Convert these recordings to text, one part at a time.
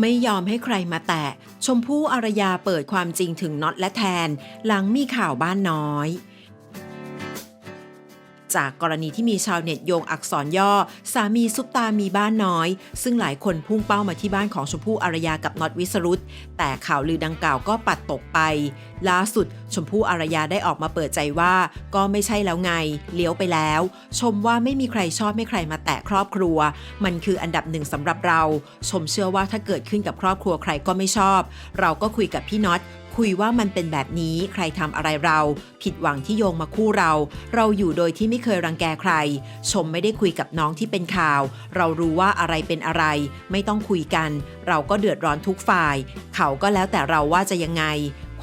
ไม่ยอมให้ใครมาแตะ ชมพู่อารยาเปิดความจริงถึงน็อตและแทน หลังมีข่าวบ้านน้อย จากกรณีที่มีชาวเน็ตโยงอักษรย่อ สามีซุปตามีบ้านน้อย ซึ่งหลายคนพุ่งเป้ามาที่บ้านของชมพู่อารยากับน็อตวิสรุตแต่ข่าวลือดังกล่าวก็ปัดตกไป ล่าสุดชมพู่อารยาได้ออกมาเปิดใจว่า ก็ไม่ใช่แล้วไง เลี้ยวไปแล้ว ชมว่าไม่มีใครชอบไม่ใครมาแตะครอบครัว มันคืออันดับหนึ่งสำหรับเรา ชมเชื่อว่าถ้าเกิดขึ้นกับครอบครัวใครก็ไม่ชอบ เราก็คุยกับพี่น็อต คุยว่ามันเป็นแบบนี้ใครทำอะไรเรา ผิดหวังที่โยงมาคู่เรา เราอยู่โดยที่ไม่เคยรังแกใคร ชมไม่ได้คุยกับน้องที่เป็นข่าว เรารู้ว่าอะไรเป็นอะไร ไม่ต้องคุยกัน เราก็เดือดร้อนทุกฝ่าย เขาก็แล้วแต่เราว่าจะยังไง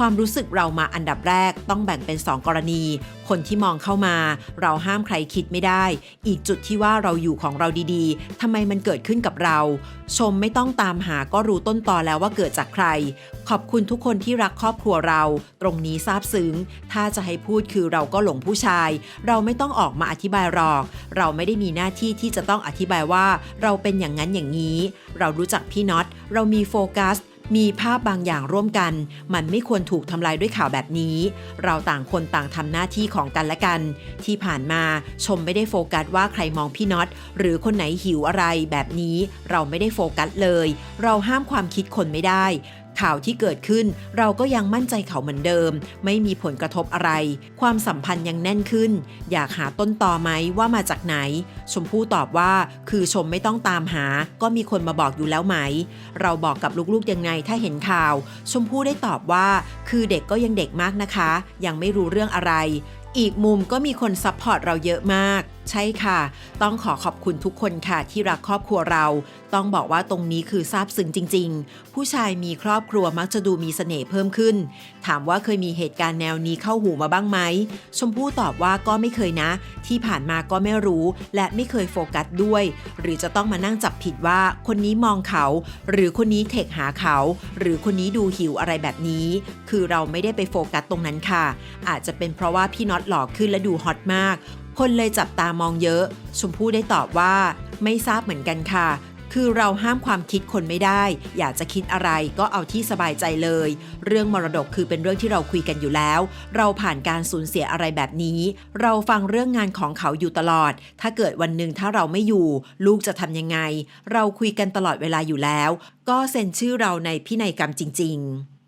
ความรู้สึกเรามาอันดับแรกต้องแบ่งเป็น 2 กรณี คนที่มองเข้ามา เราห้ามใครคิดไม่ได้ อีกจุดที่ว่าเราอยู่ของเราดีๆทำไมมันเกิดขึ้นกับเรา ชมไม่ต้องตามหาก็รู้ต้นตอแล้วว่าเกิดจากใคร ขอบคุณทุกคนที่รักครอบครัวเรา ตรงนี้ซาบซึ้ง ถ้าจะให้พูดคือเราก็หลงผู้ชาย เราไม่ต้องออกมาอธิบายหรอก เราไม่ได้มีหน้าที่ที่จะต้องอธิบายว่า เราเป็นอย่างนั้นอย่างนี้ เรารู้จักพี่น็อตเรามีโฟกัส มีภาพบางอย่างร่วมกัน มันไม่ควรถูกทำลายด้วยข่าวแบบนี้ เราต่างคนต่างทำหน้าที่ของกันและกัน ที่ผ่านมาชมไม่ได้โฟกัสว่าใครมองพี่น็อตหรือคนไหนหิวอะไรแบบนี้ เราไม่ได้โฟกัสเลย เราห้ามความคิดคนไม่ได้ ข่าวที่เกิดขึ้น เราก็ยังมั่นใจเขาเหมือนเดิม ไม่มีผลกระทบอะไร ความสัมพันธ์ยังแน่นขึ้น อยากหาต้นตอไหมว่ามาจากไหน ชมพู่ตอบว่า คือชมไม่ต้องตามหา ก็มีคนมาบอกอยู่แล้วไหม เราบอกกับลูกๆยังไงถ้าเห็นข่าว ชมพู่ได้ตอบว่า คือเด็กก็ยังเด็กมากนะคะ ยังไม่รู้เรื่องอะไร อีกมุมก็มีคนซัพพอร์ตเราเยอะมาก ใช่ค่ะ ต้องขอขอบคุณทุกคนค่ะที่รักครอบครัวเรา ต้องบอกว่าตรงนี้คือซาบซึ้งจริง ๆ ผู้ชายมีครอบครัวมักจะดูมีเสน่ห์เพิ่มขึ้น ถามว่าเคยมีเหตุการณ์แนวนี้เข้าหูมาบ้างไหม ชมพู่ตอบว่าก็ไม่เคยนะ ที่ผ่านมาก็ไม่รู้และไม่เคยโฟกัสด้วย หรือจะต้องมานั่งจับผิดว่าคนนี้มองเขา หรือคนนี้เทคหาเขา หรือคนนี้ดูหิวอะไรแบบนี้ คือเราไม่ได้ไปโฟกัสตรงนั้นค่ะ อาจจะเป็นเพราะว่าพี่น็อตหล่อขึ้นและดูฮอตมาก คนเลยจับตามองเยอะ ชมพู่ได้ตอบว่า ไม่ทราบเหมือนกันค่ะ คือเราห้ามความคิดคนไม่ได้ อยากจะคิดอะไรก็เอาที่สบายใจเลย เรื่องมรดกคือเป็นเรื่องที่เราคุยกันอยู่แล้ว เราผ่านการสูญเสียอะไรแบบนี้ เราฟังเรื่องงานของเขาอยู่ตลอด ถ้าเกิดวันหนึ่งถ้าเราไม่อยู่ ลูกจะทำยังไง เราคุยกันตลอดเวลาอยู่แล้ว ก็เซ็นชื่อเราในพินัยกรรมจริง ๆ